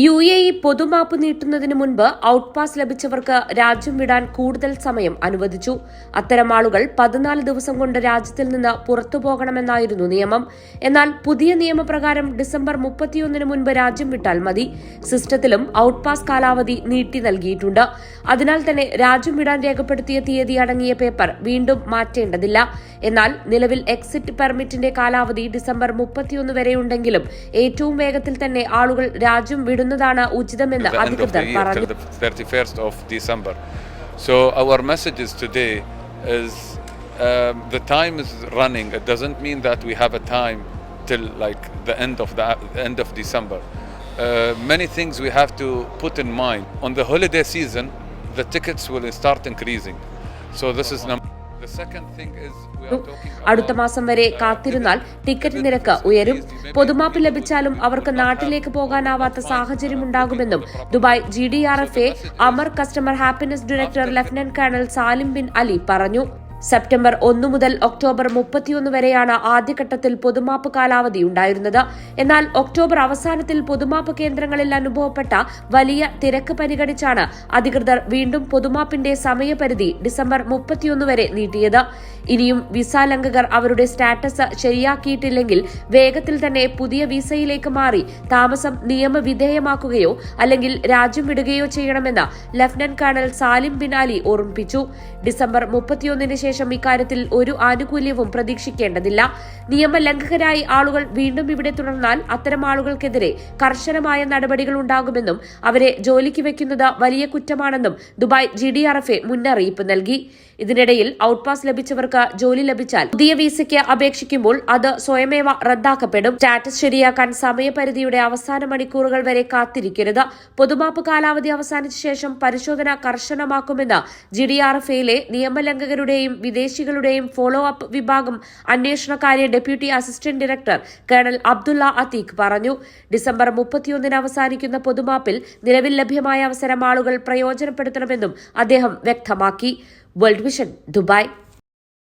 U A E പൊതുമാപ്പ് നീട്ടുന്നതിന് മുൻപ് ഔട്ട് പാസ് ലഭിച്ചവർക്ക് രാജ്യം വിടാൻ കൂടുതൽ സമയം അനുവദിച്ചു. അത്തരം ആളുകൾ പതിനാല് ദിവസം കൊണ്ട് രാജ്യത്തിൽ നിന്ന് പുറത്തു പോകണമെന്നായിരുന്നു നിയമം. എന്നാൽ പുതിയ നിയമപ്രകാരം ഡിസംബർ മുപ്പത്തിയൊന്നിന് മുൻപ് രാജ്യം വിട്ടാൽ മതി. സിസ്റ്റത്തിലും ഔട്ട് പാസ് കാലാവധി നീട്ടി നൽകിയിട്ടുണ്ട്. അതിനാൽ തന്നെ രാജ്യം വിടാൻ രേഖപ്പെടുത്തിയ തീയതി അടങ്ങിയ പേപ്പർ വീണ്ടും മാറ്റേണ്ടതില്ല. എന്നാൽ നിലവിൽ എക്സിറ്റ് പെർമിറ്റിന്റെ കാലാവധി ഡിസംബർ മുപ്പത്തിയൊന്ന് വരെയുണ്ടെങ്കിലും ഏറ്റവും വേഗത്തിൽ തന്നെ ആളുകൾ രാജ്യം വിടുന്നതാണ് ഉചിതമെന്ന് the end of the അധികൃതർ year പറഞ്ഞു till the 31st of December. So our messages today is um, the time is running. It doesn't mean that we have a time till like the end of the the end of December. Uh, many things we have to put in mind. On the holiday season, the tickets will start increasing. So this is number. അടുത്ത മാസം വരെ കാത്തിരുന്നാൽ ticket നിരക്ക് ഉയരും. പൊതുമാപ്പ് ലഭിച്ചാലും അവർക്ക് നാട്ടിലേക്ക് പോകാനാവാത്ത സാഹചര്യം ഉണ്ടാകുമെന്നും Dubai G D R F A Amer customer happiness director lieutenant colonel Salim bin Ali പറഞ്ഞു. സെപ്റ്റംബർ ഒന്ന് മുതൽ ഒക്ടോബർ മുപ്പത്തിയൊന്ന് വരെയാണ് ആദ്യഘട്ടത്തിൽ പൊതുമാപ്പ് കാലാവധി ഉണ്ടായിരുന്നത്. എന്നാൽ ഒക്ടോബർ അവസാനത്തിൽ പൊതുമാപ്പ് കേന്ദ്രങ്ങളിൽ അനുഭവപ്പെട്ട വലിയ തിരക്ക് പരിഗണിച്ചാണ് അധികൃതർ വീണ്ടും പൊതുമാപ്പിന്റെ സമയപരിധി ഡിസംബർ മുപ്പത്തിയൊന്ന് വരെ നീട്ടിയത്. ഇനിയും വിസ ലംഘകർ അവരുടെ സ്റ്റാറ്റസ് ശരിയാക്കിയിട്ടില്ലെങ്കിൽ വേഗത്തിൽ തന്നെ പുതിയ വിസയിലേക്ക് മാറി താമസം നിയമവിധേയമാക്കുകയോ അല്ലെങ്കിൽ രാജ്യം വിടുകയോ ചെയ്യണമെന്ന് ലഫ്റ്റനന്റ് കേണൽ സാലിം ബിനാലി ഓർമ്മിപ്പിച്ചു. ഡിസംബർ മുപ്പത്തിയൊന്നിന് ശേഷം ഇക്കാര്യത്തിൽ ഒരു ആനുകൂല്യവും പ്രതീക്ഷിക്കേണ്ടതില്ല. നിയമലംഘകരായി ആളുകൾ വീണ്ടും ഇവിടെ തുടർന്നാൽ അത്തരം ആളുകൾക്കെതിരെ കർശനമായ നടപടികൾ ഉണ്ടാകുമെന്നും അവരെ ജോലിക്ക് വെക്കുന്നത് വലിയ കുറ്റമാണെന്നും Dubai G D R F A മുന്നറിയിപ്പ് നൽകി. ഇതിനിടയിൽ ഔട്ട്പാസ് ലഭിച്ചവർക്ക് ജോലി ലഭിച്ചാൽ പുതിയ വിസയ്ക്ക് അപേക്ഷിക്കുമ്പോൾ അത് സ്വയമേവ റദ്ദാക്കപ്പെടും. സ്റ്റാറ്റസ് ശരിയാക്കാൻ സമയപരിധിയുടെ അവസാന മണിക്കൂറുകൾ വരെ കാത്തിരിക്കരുത്. പൊതുമാപ്പ് കാലാവധി അവസാനിച്ച ശേഷം പരിശോധന കർശനമാക്കുമെന്ന് ജി ഡി ആർ എഫ് എയിലെ നിയമലംഘകരുടെയും വിദേശികളുടെയും ഫോളോ അപ്പ് വിഭാഗം അന്വേഷണകാര്യ deputy assistant director colonel Abdullah Ateeq പറഞ്ഞു. ഡിസംബർ മുപ്പത്തിയൊന്നിന് അവസാനിക്കുന്ന പൊതുമാപ്പിൽ നിലവിൽ ലഭ്യമായ അവസരം ആളുകൾ പ്രയോജനപ്പെടുത്തണമെന്നും അദ്ദേഹം വ്യക്തമാക്കി. World vision Dubai